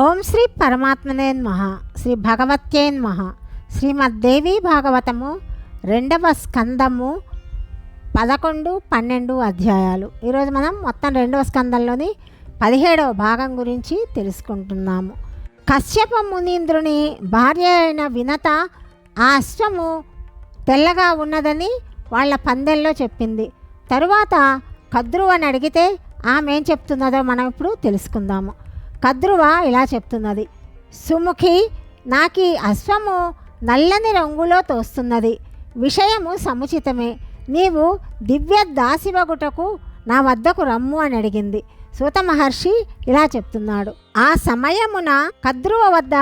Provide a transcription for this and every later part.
ఓం శ్రీ పరమాత్మనే మహా శ్రీ భగవత్యేన్ మహా శ్రీమద్దేవి భాగవతము రెండవ స్కందము పదకొండు పన్నెండు అధ్యాయాలు. ఈరోజు మనం మొత్తం రెండవ స్కందంలోని పదిహేడవ భాగం గురించి తెలుసుకుంటున్నాము. కశ్యప మునీంద్రుని భార్య అయిన వినత ఆ అశ్వము తెల్లగా ఉన్నదని వాళ్ళ పందెల్లో చెప్పింది. తరువాత కద్రువని అడిగితే ఆమె ఏం చెప్తున్నదో మనం ఇప్పుడు తెలుసుకుందాము. కద్రువ ఇలా చెప్తున్నది. సుముఖి నాకీ అశ్వము నల్లని రంగులో తోస్తున్నది. విషయము సముచితమే. నీవు దివ్య దాసివగుటకు నా వద్దకు రమ్ము అని అడిగింది. సూత మహర్షి ఇలా చెప్తున్నాడు. ఆ సమయమున కద్రువ వద్ద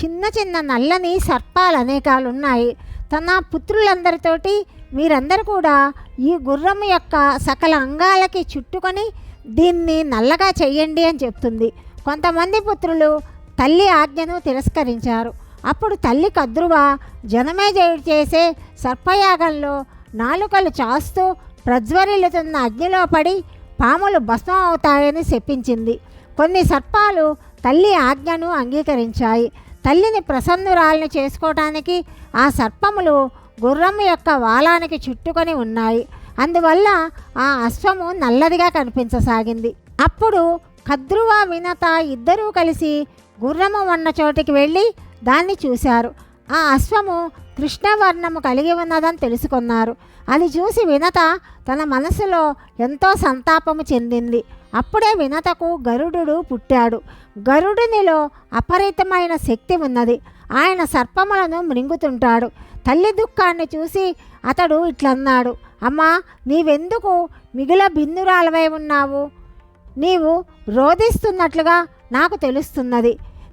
చిన్న చిన్న నల్లని సర్పాలు అనేకాలున్నాయి. తన పుత్రులందరితోటి మీరందరూ కూడా ఈ గుర్రము యొక్క సకల అంగాలకి చుట్టుకొని దీన్ని నల్లగా చెయ్యండి అని చెప్తుంది. కొంతమంది పుత్రులు తల్లి ఆజ్ఞను తిరస్కరించారు. అప్పుడు తల్లి కద్రువ జనమేజయుడు చేసే సర్పయాగంలో నాలుకలు చాస్తూ ప్రజ్వరిల్లుతున్న అగ్నిలో పడి పాములు భస్మం అవుతాయని శపించింది. కొన్ని సర్పాలు తల్లి ఆజ్ఞను అంగీకరించాయి. తల్లిని ప్రసన్నురాలను చేసుకోవటానికి ఆ సర్పములు గుర్రం యొక్క వాలానికి చుట్టుకొని ఉన్నాయి. అందువల్ల ఆ అశ్వము నల్లదిగా కనిపించసాగింది. అప్పుడు కద్రువ వినత ఇద్దరూ కలిసి గుర్రము ఉన్న చోటికి వెళ్ళి దాన్ని చూశారు. ఆ అశ్వము కృష్ణవర్ణము కలిగి ఉన్నదని తెలుసుకున్నారు. అది చూసి వినత తన మనసులో ఎంతో సంతాపము చెందింది. అప్పుడే వినతకు గరుడు పుట్టాడు. గరుడునిలో అపరితమైన శక్తి ఉన్నది. ఆయన సర్పములను మృంగుతుంటాడు. తల్లి దుఃఖాన్ని చూసి అతడు ఇట్లన్నాడు అమ్మా నీవెందుకు మిగిల భిన్నురాలవై ఉన్నావు? నీవు రోధిస్తున్నట్లుగా నాకు తెలుస్తున్నది.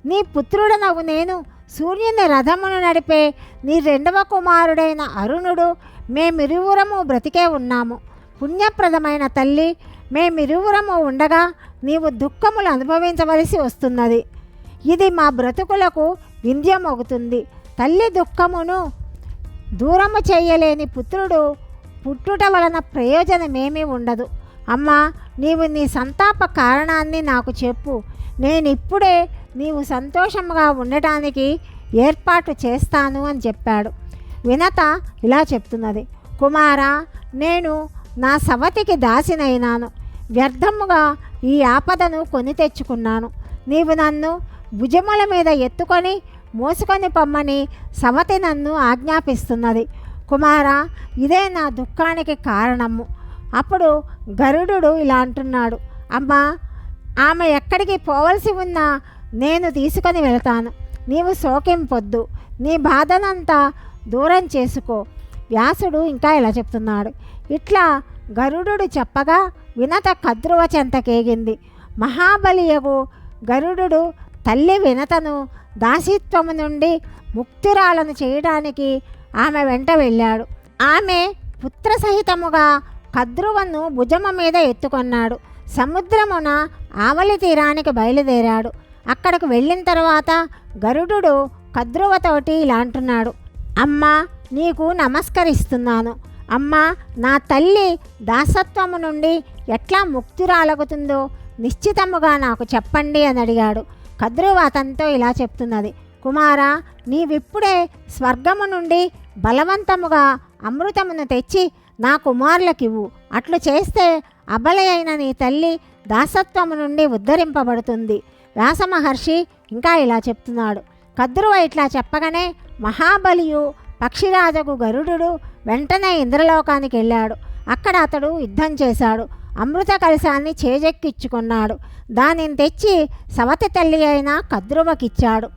నీ పుత్రుడనవు నేను సూర్యుని రథమును నడిపే నీ రెండవ కుమారుడైన అరుణుడు మేమిరువురము బ్రతికే ఉన్నాము. పుణ్యప్రదమైన తల్లి మేమిరువురము ఉండగా నీవు దుఃఖములు అనుభవించవలసి వస్తున్నది. ఇది మా బ్రతుకులకు వింధ్యమవుతుంది తల్లి దుఃఖమును దూరము చేయలేని పుత్రుడు పుట్టుట వలన ప్రయోజనమేమీ ఉండదు. అమ్మా నీవు నీ సంతాప కారణాన్ని నాకు చెప్పు. నేను ఇప్పుడే నీవు సంతోషంగా ఉండటానికి ఏర్పాటు చేస్తాను అని చెప్పాడు. వినత ఇలా చెప్తున్నది. కుమారా నేను నా సవతికి దాసినైనాను. వ్యర్థముగా ఈ ఆపదను కొని తెచ్చుకున్నాను. నీవు నన్ను భుజముల మీద ఎత్తుకొని మోసుకొని పొమ్మని సవతి నన్ను ఆజ్ఞాపిస్తున్నది. కుమారా ఇదే నా దుఃఖానికి కారణము. అప్పుడు గరుడు ఇలా అంటున్నాడు అమ్మా ఆమె ఎక్కడికి పోవలసి ఉన్నా నేను తీసుకొని వెళ్తాను. నీవు శోకింపొద్దు నీ బాధనంతా దూరం చేసుకో. వ్యాసుడు ఇంకా ఇలా చెప్తున్నాడు. ఇట్లా గరుడు చెప్పగా వినత కద్రువ చెంతకేగింది మహాబలియగు గరుడు తల్లి వినతను దాసిత్వము నుండి ముక్తిరాలను చేయడానికి ఆమె వెంట వెళ్ళాడు. ఆమె పుత్రసహితముగా కద్రువను భుజమ మీద ఎత్తుకొన్నాడు. సముద్రమున ఆవలి తీరానికి బయలుదేరాడు. అక్కడికి వెళ్ళిన తర్వాత గరుడు కద్రువతోటి ఇలా అంటున్నాడు. అమ్మా నీకు నమస్కరిస్తున్నాను. అమ్మా నా తల్లి దాసత్వము నుండి ఎట్లా ముక్తురాలగుతుందో నిశ్చితముగా నాకు చెప్పండి అని అడిగాడు. కద్రువ అతనితో ఇలా చెప్తున్నది. కుమారా నీవిప్పుడే స్వర్గము నుండి బలవంతముగా అమృతమును తెచ్చి నా కుమారులకివ్వు. అట్లు చేస్తే అబలయైన నీ తల్లి దాసత్వము నుండి ఉద్ధరింపబడుతుంది. వ్యాసమహర్షి ఇంకా ఇలా చెప్తున్నాడు. కద్రువ ఇట్లా చెప్పగానే మహాబలియు పక్షిరాజకు గరుడు వెంటనే ఇంద్రలోకానికి వెళ్ళాడు. అక్కడ అతడు యుద్ధం చేశాడు. అమృత కలశాన్ని చేజెక్కించుకున్నాడు దానిని తెచ్చి సవతి తల్లి అయిన కద్రువకిచ్చాడు.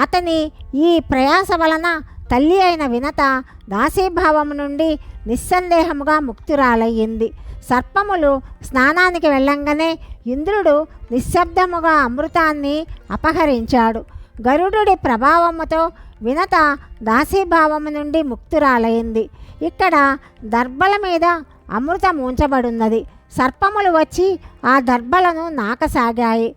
అతని ఈ ప్రయాస వలన తల్లి అయిన వినత దాసీభావం నుండి నిస్సందేహముగా ముక్తురాలయ్యింది. సర్పములు స్నానానికి వెళ్ళంగానే ఇంద్రుడు నిశ్శబ్దముగా అమృతాన్ని అపహరించాడు. గరుడుడి ప్రభావముతో వినత దాసీభావము నుండి ముక్తురాలయ్యింది. ఇక్కడ దర్భల మీద అమృతం ఉంచబడున్నది. సర్పములు వచ్చి ఆ దర్భలను నాకసాగాయి.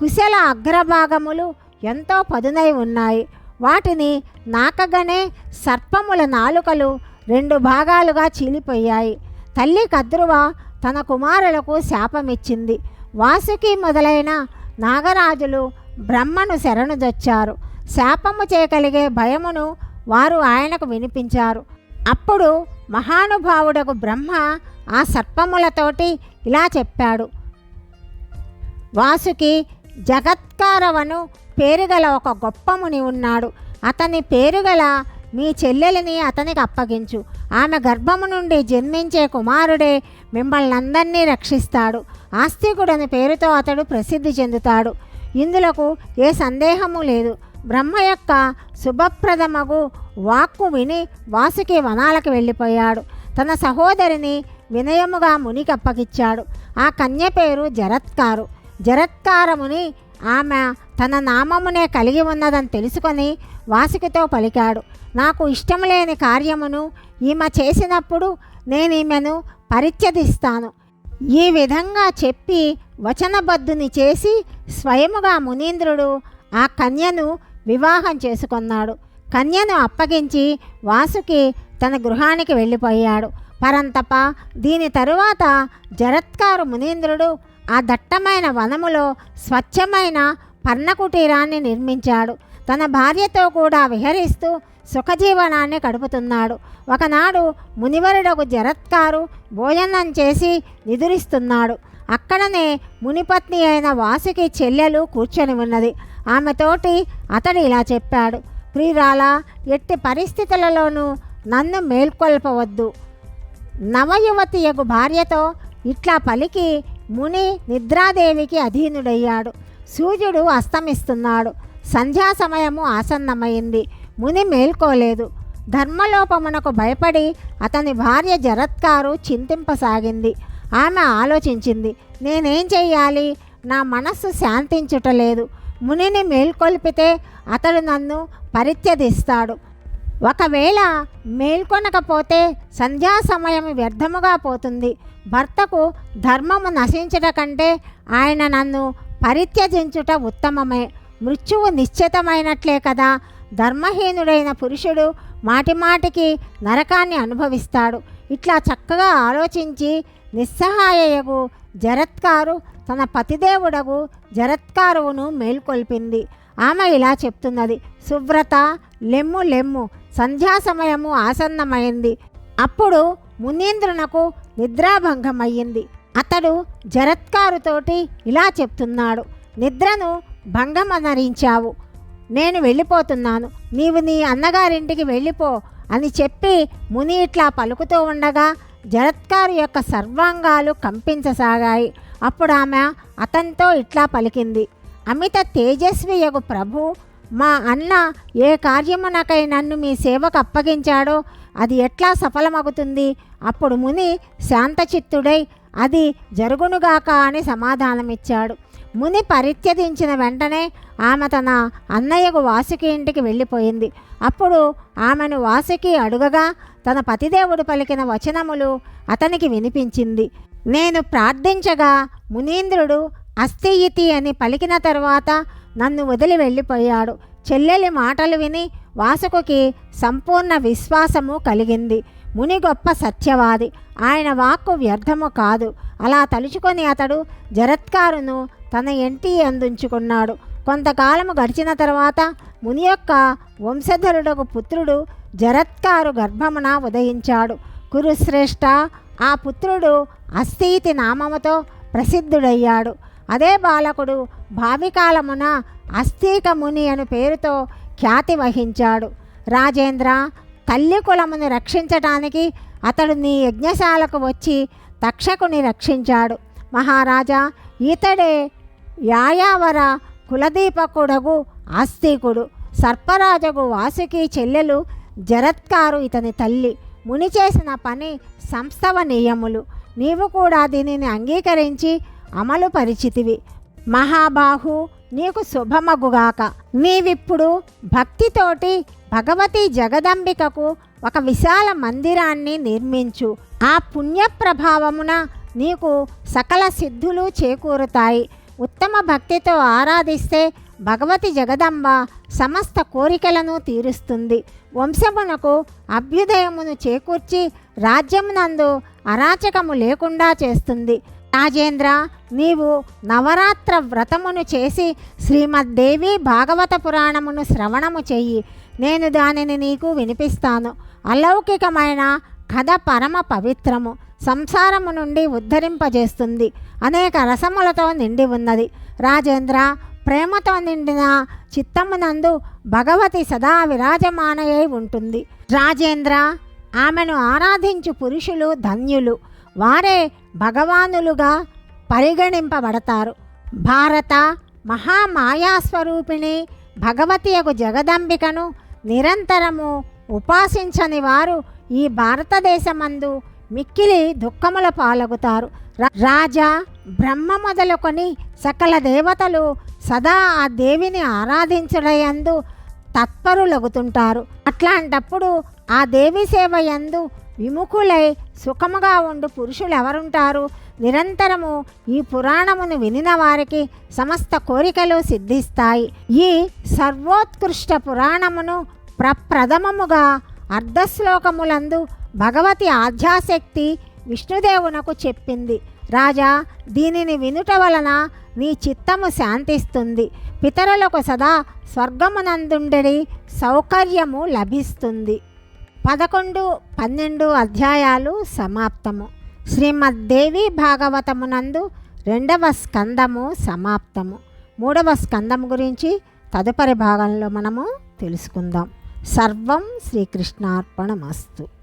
కుశల అగ్రభాగములు ఎంతో పదునై ఉన్నాయి. వాటిని నాకగానే సర్పముల నాలుకలు రెండు భాగాలుగా చీలిపోయాయి. తల్లి కద్రువ తన కుమారులకు శాపమిచ్చింది. వాసుకి మొదలైన నాగరాజులు బ్రహ్మను శరణుదొచ్చారు శాపము చేయగలిగే భయమును వారు ఆయనకు వినిపించారు. అప్పుడు మహానుభావుడకు బ్రహ్మ ఆ సర్పములతోటి ఇలా చెప్పాడు. వాసుకి జగత్కారవను పేరుగల ఒక గొప్ప ముని ఉన్నాడు. అతని పేరుగల మీ చెల్లెలిని అతనికి అప్పగించు. ఆమె గర్భము నుండి జన్మించే కుమారుడే మిమ్మల్ని అందరినీ రక్షిస్తాడు. ఆస్తికుడని పేరుతో అతడు ప్రసిద్ధి చెందుతాడు. ఇందులకు ఏ సందేహము లేదు. బ్రహ్మ యొక్క శుభప్రదమగు వాక్కు విని వాసుకి వనాలకు వెళ్ళిపోయాడు. తన సహోదరిని వినయముగా మునికి అప్పగిచ్చాడు ఆ కన్య పేరు జరత్కారు. జరత్కారముని ఆమె తన నామమునే కలిగి ఉన్నదని తెలుసుకొని వాసుకితో పలికాడు. నాకు ఇష్టం లేని కార్యమును ఈమె చేసినప్పుడు నేను ఈమెను పరిత్యదిస్తాను ఈ విధంగా చెప్పి వచనబద్ధుని చేసి స్వయముగా మునీంద్రుడు ఆ కన్యను వివాహం చేసుకున్నాడు. కన్యను అప్పగించి వాసుకి తన గృహానికి వెళ్ళిపోయాడు. పరంతప దీని తరువాత జరత్కారు మునీంద్రుడు ఆ దట్టమైన వనములో స్వచ్ఛమైన పర్ణకుటీరాన్ని నిర్మించాడు. తన భార్యతో కూడా విహరిస్తూ సుఖజీవనాన్ని గడుపుతున్నాడు. ఒకనాడు మునివరుడకు జరత్కారు భోజనం చేసి నిదురిస్తున్నాడు. అక్కడనే మునిపత్ని అయిన వాసుకి చెల్లెలు కూర్చొని ఉన్నది. ఆమెతోటి అతడు ఇలా చెప్పాడు ప్రియురాలా ఎట్టి పరిస్థితులలోనూ నన్ను మేల్కొల్పవద్దు. నవయువతియగు భార్యతో ఇట్లా పలికి ముని నిద్రాదేవికి అధీనుడయ్యాడు. సూర్యుడు అస్తమిస్తున్నాడు. సంధ్యా సమయము ఆసన్నమైంది. ముని మేల్కోలేదు. ధర్మలోపమునకు భయపడి అతని భార్య జరత్కారు చింతింపసాగింది. ఆమె ఆలోచించింది నేనేం చెయ్యాలి? నా మనస్సు శాంతించుటలేదు మునిని మేల్కొల్పితే అతడు నన్ను పరిత్యదిస్తాడు ఒకవేళ మేల్కొనకపోతే సంధ్యా సమయం వ్యర్థముగా పోతుంది. భర్తకు ధర్మము నశించుట కంటే ఆయన నన్ను పరిత్యజించుట ఉత్తమమే. మృత్యువు నిశ్చితమైనట్లే కదా. ధర్మహీనుడైన పురుషుడు మాటిమాటికి నరకాన్ని అనుభవిస్తాడు. ఇట్లా చక్కగా ఆలోచించి నిస్సహాయయగు జరత్కారు తన పతిదేవుడగు జరత్కారువును మేల్కొల్పింది. ఆమె ఇలా చెప్తున్నది. సువ్రత లెమ్ము లెమ్ము. సంధ్యా సమయము ఆసన్నమైంది. అప్పుడు మునీంద్రునకు నిద్రాభంగమయ్యింది. అతడు జరత్కారుతోటి ఇలా చెప్తున్నాడు. నిద్రను భంగమనరించావు. నేను వెళ్ళిపోతున్నాను. నీవు నీ అన్నగారింటికి వెళ్ళిపో అని చెప్పి ముని ఇట్లా పలుకుతూ ఉండగా జరత్కారు యొక్క సర్వాంగాలు కంపించసాగాయి. అప్పుడు ఆమె అతనితో ఇట్లా పలికింది. అమిత తేజస్వియగు ప్రభు మా అన్న ఏ కార్యమునకై నన్ను మీ సేవకు అప్పగించాడో అది ఎట్లా సఫలమవుతుంది అప్పుడు ముని శాంతచిత్తుడై అది జరుగునుగాక అని సమాధానమిచ్చాడు. ముని పరిత్యదించిన వెంటనే ఆమె తన అన్నయ్యకు వాసుకి ఇంటికి వెళ్ళిపోయింది. అప్పుడు ఆమెను వాసుకి అడుగగా తన పతిదేవుడు పలికిన వచనములు అతనికి వినిపించింది. నేను ప్రార్థించగా మునీంద్రుడు అస్థియితి అని పలికిన తరువాత నన్ను వదిలి వెళ్ళిపోయాడు. చెల్లెలి మాటలు విని వాసుకుకి సంపూర్ణ విశ్వాసము కలిగింది. ముని గొప్ప సత్యవాది. ఆయన వాక్కు వ్యర్థము కాదు. అలా తలుచుకొని అతడు జరత్కారును తన ఇంటి అందించుకున్నాడు. కొంతకాలము గడిచిన తర్వాత ముని యొక్క వంశధరుడకు పుత్రుడు జరత్కారు గర్భమున ఉదయించాడు. కురుశ్రేష్ఠ ఆ పుత్రుడు అస్థీతి నామముతో ప్రసిద్ధుడయ్యాడు. అదే బాలకుడు భావికాలమున అస్థీక ముని అను పేరుతో ఖ్యాతి వహించాడు. రాజేంద్ర తల్లి కులమును రక్షించటానికి అతడు నీ యజ్ఞశాలకు వచ్చి తక్షకుని రక్షించాడు. మహారాజా ఇతడే యాయావర కులదీపకుడగు ఆస్తికుడు. సర్పరాజగు వాసుకి చెల్లెలు జరత్కారు ఇతని తల్లి. ముని చేసిన పని సంస్థవ నియములు నీవు కూడా దీనిని అంగీకరించి అమలు పరిచితివి. మహాబాహు నీకు శుభమగుగాక. నీవిప్పుడు భక్తితోటి భగవతి జగదంబికకు ఒక విశాల మందిరాన్ని నిర్మించు. ఆ పుణ్య ప్రభావమున నీకు సకల సిద్ధులు చేకూరుతాయి. ఉత్తమ భక్తితో ఆరాధిస్తే భగవతి జగదంబ సమస్త కోరికలను తీరుస్తుంది. వంశమునకు అభ్యుదయమును చేకూర్చి రాజ్యమునందు అరాచకము లేకుండా చేస్తుంది. రాజేంద్ర నీవు నవరాత్ర వ్రతమును చేసి శ్రీమద్దేవి భాగవత పురాణమును శ్రవణము చెయ్యి. నేను దానిని నీకు వినిపిస్తాను. అలౌకికమైన కథ పరమ పవిత్రము. సంసారము నుండి ఉద్ధరింపజేస్తుంది. అనేక రసములతో నిండి ఉన్నది. రాజేంద్ర ప్రేమతో నిండిన చిత్తమునందు భగవతి సదా విరాజమానయై ఉంటుంది. రాజేంద్ర ఆమెను ఆరాధించు పురుషులు ధన్యులు. వారే భగవానులుగా పరిగణింపబడతారు. భారత మహామాయాస్వరూపిణి భగవతి యొక్క జగదంబికను నిరంతరము ఉపాసించని వారు ఈ భారతదేశమందు మిక్కిలి దుఃఖముల పాలగుతారు. రాజా బ్రహ్మ మొదలుకొని సకల దేవతలు సదా ఆ దేవిని ఆరాధించడయందు తత్పరులగుతుంటారు. అట్లాంటప్పుడు ఆ దేవి సేవ యందు విముఖులై సుఖముగా ఉండు పురుషులు ఎవరుంటారు నిరంతరము ఈ పురాణమును వినిన వారికి సమస్త కోరికలు సిద్ధిస్తాయి. ఈ సర్వోత్కృష్ట పురాణమును ప్రప్రథమముగా అర్ధశ్లోకములందు భగవతి ఆధ్యాశక్తి విష్ణుదేవునకు చెప్పింది. రాజా దీనిని వినుట వలన నీ చిత్తము శాంతిస్తుంది. పితరులకు సదా స్వర్గమునందుండడి సౌకర్యము లభిస్తుంది. పదకొండు పన్నెండు అధ్యాయాలు సమాప్తము. శ్రీమద్దేవి భాగవతమునందు రెండవ స్కందము సమాప్తము. మూడవ స్కందం గురించి తదుపరి భాగంలో మనము తెలుసుకుందాం. సర్వం శ్రీకృష్ణార్పణమస్తు.